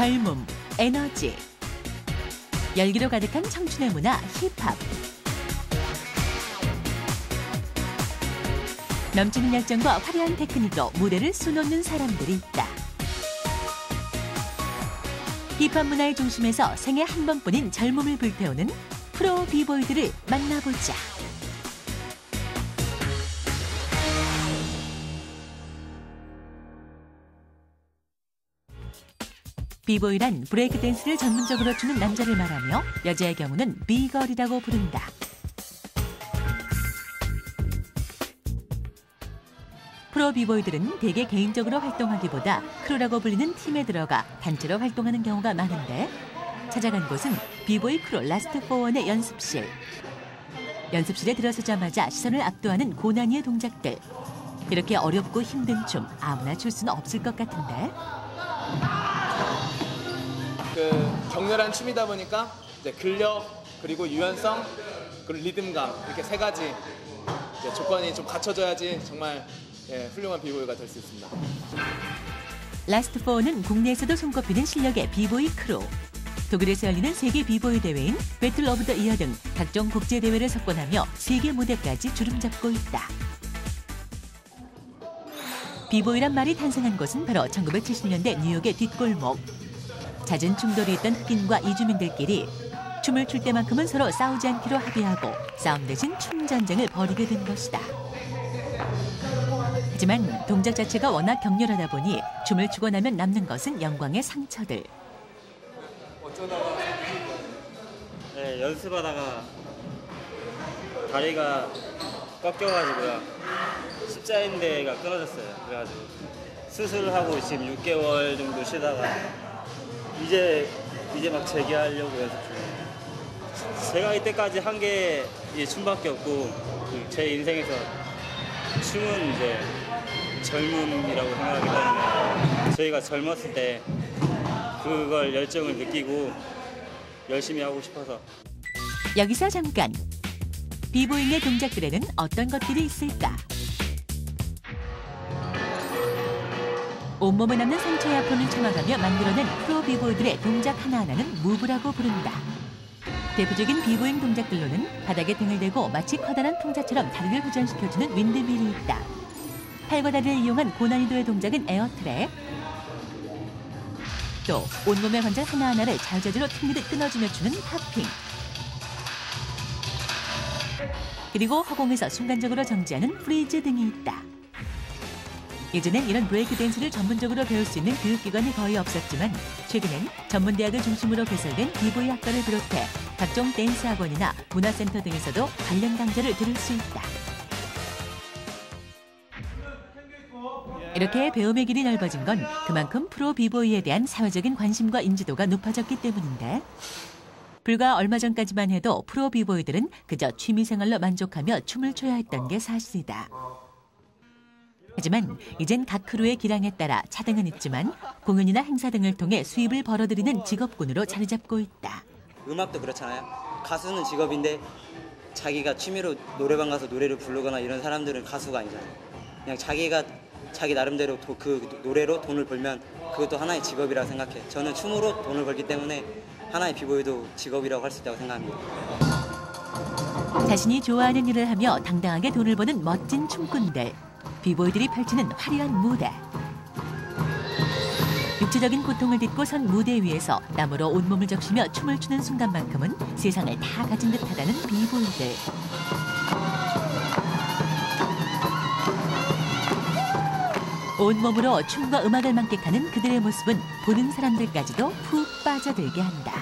젊음, 에너지, 열기로 가득한 청춘의 문화 힙합. 넘치는 열정과 화려한 테크닉으로 무대를 수놓는 사람들이 있다. 힙합 문화의 중심에서 생애 한 번뿐인 젊음을 불태우는 프로 비보이들을 만나보자. 비보이란 브레이크 댄스를 전문적으로 추는 남자를 말하며 여자의 경우는 비걸이라고 부른다. 프로 비보이들은 대개 개인적으로 활동하기보다 크루라고 불리는 팀에 들어가 단체로 활동하는 경우가 많은데 찾아간 곳은 비보이 크루 라스트 포원의 연습실. 연습실에 들어서자마자 시선을 압도하는 고난이의 동작들. 이렇게 어렵고 힘든 춤 아무나 출 수는 없을 것 같은데 그 격렬한 춤이다 보니까 이제 근력 그리고 유연성 그리고 리듬감 이렇게 세 가지 조건이 좀 갖춰져야지 정말 예, 훌륭한 비보이가 될 수 있습니다. 라스트 포는 국내에서도 손꼽히는 실력의 비보이 크루. 독일에서 열리는 세계 비보이 대회인 배틀 오브 더 이어 등 각종 국제 대회를 석권하며 세계 무대까지 주름잡고 있다. 비보이란 말이 탄생한 곳은 바로 1970년대 뉴욕의 뒷골목. 잦은 충돌이 있던 흑인과 이주민들끼리 춤을 출 때만큼은 서로 싸우지 않기로 합의하고 싸움 대신 춤 전쟁을 벌이게 된 것이다. 하지만 동작 자체가 워낙 격렬하다 보니 춤을 추고 나면 남는 것은 영광의 상처들. 네, 연습하다가 다리가 꺾여가지고요. 십자인대가 끊어졌어요. 그래가지고 수술하고 지금 6개월 정도 쉬다가 이제 이제 막 재기하려고 연습 중이에요. 제가 이때까지 한게이 춤밖에 없고 그제 인생에서 춤은 이제 젊음이라고 생각하기 때문에 저희가 젊었을 때 그걸 열정을 느끼고 열심히 하고 싶어서 여기서 잠깐. 비보잉의 동작들에는 어떤 것들이 있을까? 온몸에 남는 상처의 아픔을 참아가며 만들어낸 프로 비보이들의 동작 하나하나는 무브라고 부른다. 대표적인 비보잉 동작들로는 바닥에 등을 대고 마치 커다란 풍자처럼 다리를 회전시켜주는 윈드밀이 있다. 팔과 다리를 이용한 고난이도의 동작은 에어트랩. 또 온몸의 관절 하나하나를 자유자재로 튕기듯 끊어주며 추는 탑핑. 그리고 허공에서 순간적으로 정지하는 프리즈 등이 있다. 예전엔 이런 브레이크 댄스를 전문적으로 배울 수 있는 교육기관이 거의 없었지만 최근엔 전문대학을 중심으로 개설된 비보이 학과를 비롯해 각종 댄스 학원이나 문화센터 등에서도 관련 강좌를 들을 수 있다. 이렇게 배움의 길이 넓어진 건 그만큼 프로 비보이에 대한 사회적인 관심과 인지도가 높아졌기 때문인데 불과 얼마 전까지만 해도 프로 비보이들은 그저 취미생활로 만족하며 춤을 춰야 했던 게 사실이다. 하지만 이젠 각 크루의 기량에 따라 차등은 있지만 공연이나 행사 등을 통해 수입을 벌어들이는 직업군으로 자리 잡고 있다. 음악도 그렇잖아요. 가수는 직업인데 자기가 취미로 노래방 가서 노래를 부르거나 이런 사람들은 가수가 아니잖아요. 그냥 자기가 자기 나름대로 도, 그 노래로 돈을 벌면 그것도 하나의 직업이라고 생각해. 저는 춤으로 돈을 벌기 때문에 하나의 비보이도 직업이라고 할 수 있다고 생각합니다. 자신이 좋아하는 일을 하며 당당하게 돈을 버는 멋진 춤꾼들. 비보이들이 펼치는 화려한 무대. 육체적인 고통을 딛고 선 무대 위에서 땀으로 온몸을 적시며 춤을 추는 순간만큼은 세상을 다 가진 듯하다는 비보이들. 온몸으로 춤과 음악을 만끽하는 그들의 모습은 보는 사람들까지도 푹 빠져들게 한다.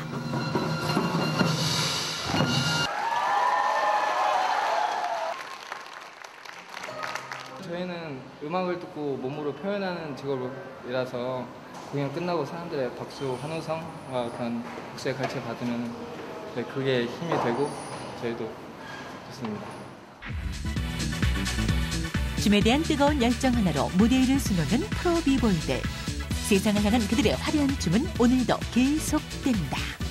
저희는 음악을 듣고 몸으로 표현하는 직업이라서 공연 끝나고 사람들의 박수, 환호성과 그런 박수의 갈채 받으면 네, 그게 힘이 되고 저희도 좋습니다. 춤에 대한 뜨거운 열정 하나로 무대 위를 수놓는 프로 비보이들. 세상을 향한 그들의 화려한 춤은 오늘도 계속된다.